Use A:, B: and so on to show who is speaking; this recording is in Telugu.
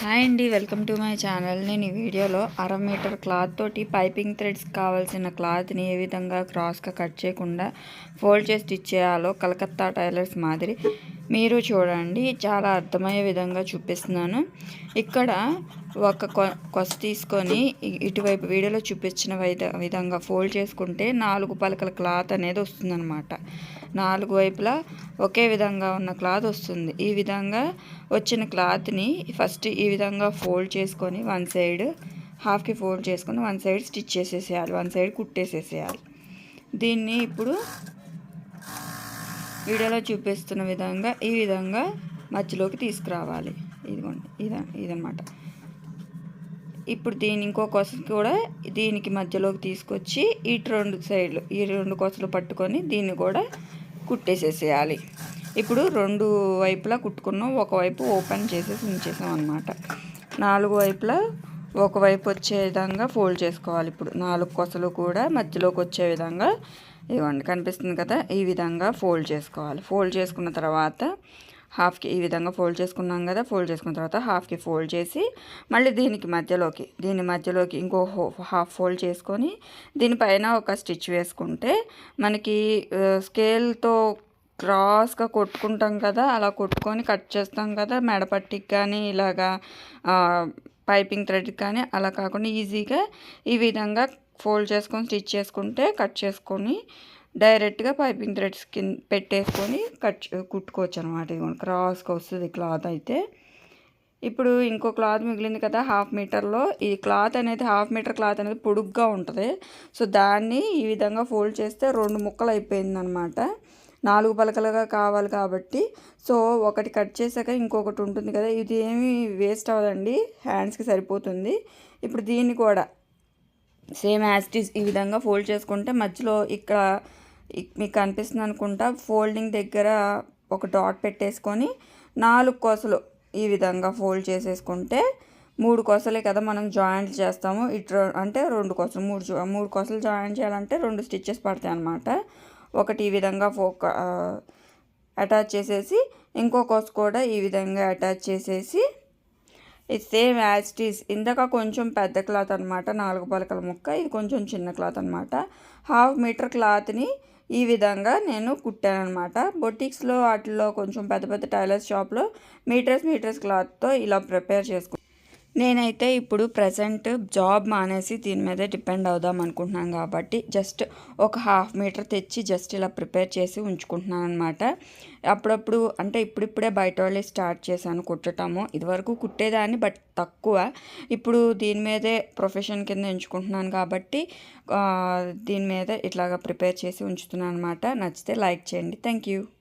A: హాయ్ అండి వెల్కమ్ టు మై ఛానల్. నేను ఈ వీడియోలో అర మీటర్ క్లాత్ తోటి పైపింగ్ థ్రెడ్స్ కావాల్సిన క్లాత్ని ఏ విధంగా క్రాస్గా కట్ చేయకుండా ఫోల్డ్ చేసి స్టిచ్ చేయాలో కలకత్తా టైలర్స్ మాదిరి మీరు చూడండి చాలా అర్థమయ్యే విధంగా చూపిస్తున్నాను. ఇక్కడ ఒక కొస తీసుకొని ఇటువైపు వీడియోలో చూపించిన విధంగా ఫోల్డ్ చేసుకుంటే నాలుగు పలకల క్లాత్ అనేది వస్తుందన్నమాట. నాలుగు వైపులా ఒకే విధంగా ఉన్న క్లాత్ వస్తుంది. ఈ విధంగా వచ్చిన క్లాత్ని ఫస్ట్ ఈ విధంగా ఫోల్డ్ చేసుకొని వన్ సైడ్ హాఫ్కి ఫోల్డ్ చేసుకొని వన్ సైడ్ స్టిచ్ చేసేసేయాలి వన్ సైడ్ కుట్టేసేసేయాలి. దీన్ని ఇప్పుడు వీడియోలో చూపిస్తున్న విధంగా ఈ విధంగా మధ్యలోకి తీసుకురావాలి. ఇదిగోండి ఇదా ఇదనమాట ఇప్పుడు దీని ఇంకో కొసలు కూడా దీనికి మధ్యలోకి తీసుకొచ్చి ఇటు రెండు సైడ్లు ఈ రెండు కొసలు పట్టుకొని దీన్ని కూడా కుట్టేసేసేయాలి. ఇప్పుడు రెండు వైపులా కుట్టుకున్నాం ఒకవైపు ఓపెన్ చేసేసి ఉంచేసాం అనమాట నాలుగు వైపులా ఒకవైపు వచ్చే విధంగా ఫోల్డ్ చేసుకోవాలి. ఇప్పుడు నాలుగు కొసలు కూడా మధ్యలోకి వచ్చే విధంగా ఇవ్వండి కనిపిస్తుంది కదా ఈ విధంగా ఫోల్డ్ చేసుకోవాలి. ఫోల్డ్ చేసుకున్న తర్వాత హాఫ్కి ఈ విధంగా ఫోల్డ్ చేసుకున్నాం కదా ఫోల్డ్ చేసుకున్న తర్వాత హాఫ్కి ఫోల్డ్ చేసి మళ్ళీ దీనికి మధ్యలోకి దీని మధ్యలోకి ఇంకో హాఫ్ ఫోల్డ్ చేసుకొని దీనిపైన ఒక స్టిచ్ వేసుకుంటే మనకి స్కేల్తో క్రాస్గా కొట్టుకుంటాం కదా అలా కొట్టుకొని కట్ చేస్తాం కదా మెడపట్టికి కానీ ఇలాగా పైపింగ్ థ్రెడ్ కానీ అలా కాకుండా ఈజీగా ఈ విధంగా ఫోల్డ్ చేసుకొని స్టిచ్ చేసుకుంటే కట్ చేసుకొని డైరెక్ట్గా పైపింగ్ థ్రెడ్స్ కింద పెట్టేసుకొని కట్ కుట్టుకోవచ్చు అనమాట ఇదిగోండి క్రాస్గా వస్తుంది క్లాత్ అయితే. ఇప్పుడు ఇంకో క్లాత్ మిగిలింది కదా హాఫ్ మీటర్లో. ఈ క్లాత్ అనేది హాఫ్ మీటర్ క్లాత్ అనేది పొడుగ్గా ఉంటుంది. సో దాన్ని ఈ విధంగా ఫోల్డ్ చేస్తే రెండు ముక్కలు అయిపోయింది అనమాట నాలుగు పలకలుగా కావాలి కాబట్టి. సో ఒకటి కట్ చేశాక ఇంకొకటి ఉంటుంది కదా ఇది ఏమి వేస్ట్ అవ్వదండి హ్యాండ్స్కి సరిపోతుంది. ఇప్పుడు దీన్ని కూడా సేమ్ యాస్టీస్ ఈ విధంగా ఫోల్డ్ చేసుకుంటే మధ్యలో ఇక్కడ మీకు కనిపిస్తుంది అనుకుంటా ఫోల్డింగ్ దగ్గర ఒక డాట్ పెట్టేసుకొని నాలుగు కొసలు ఈ విధంగా ఫోల్డ్ చేసేసుకుంటే మూడు కొసలే కదా మనం జాయింట్ చేస్తాము. ఇటు అంటే రెండు కొసలు మూడు మూడు కొసలు జాయింట్ చేయాలంటే రెండు స్టిచ్చెస్ పడతాయి అన్నమాట ఒకటి ఈ విధంగా ఫోక అటాచ్ చేసేసి ఇంకో కోస్ కూడా ఈ విధంగా అటాచ్ చేసేసి ఇది సేమ్ యాజ్టీస్ ఇందాక కొంచెం పెద్ద క్లాత్ అనమాట నాలుగు పలకల ముక్క ఇది కొంచెం చిన్న క్లాత్ అనమాట హాఫ్ మీటర్ క్లాత్ని ఈ విధంగా నేను కుట్టాను అనమాట బొటిక్స్లో వాటిల్లో కొంచెం పెద్ద పెద్ద టైలర్స్ షాప్లో మీటర్స్ మీటర్స్ క్లాత్తో ఇలా ప్రిపేర్ చేసుకుంటాను. నేనైతే ఇప్పుడు ప్రజెంట్ జాబ్ మానేసి దీని మీద డిపెండ్ అవుదాం అనుకుంటున్నాను కాబట్టి జస్ట్ ఒక హాఫ్ మీటర్ తెచ్చి జస్ట్ ఇలా ప్రిపేర్ చేసి ఉంచుకుంటున్నాను అనమాట అప్పుడప్పుడు అంటే ఇప్పుడిప్పుడే బయట వాళ్ళే స్టార్ట్ చేశాను కుట్టటము ఇదివరకు కుట్టేదాన్ని బట్ తక్కువ. ఇప్పుడు దీని మీదే ప్రొఫెషన్ కింద ఎంచుకుంటున్నాను కాబట్టి దీని మీద ఇట్లాగా ప్రిపేర్ చేసి ఉంచుతున్నాను అనమాట నచ్చితే లైక్ చేయండి. Thank you.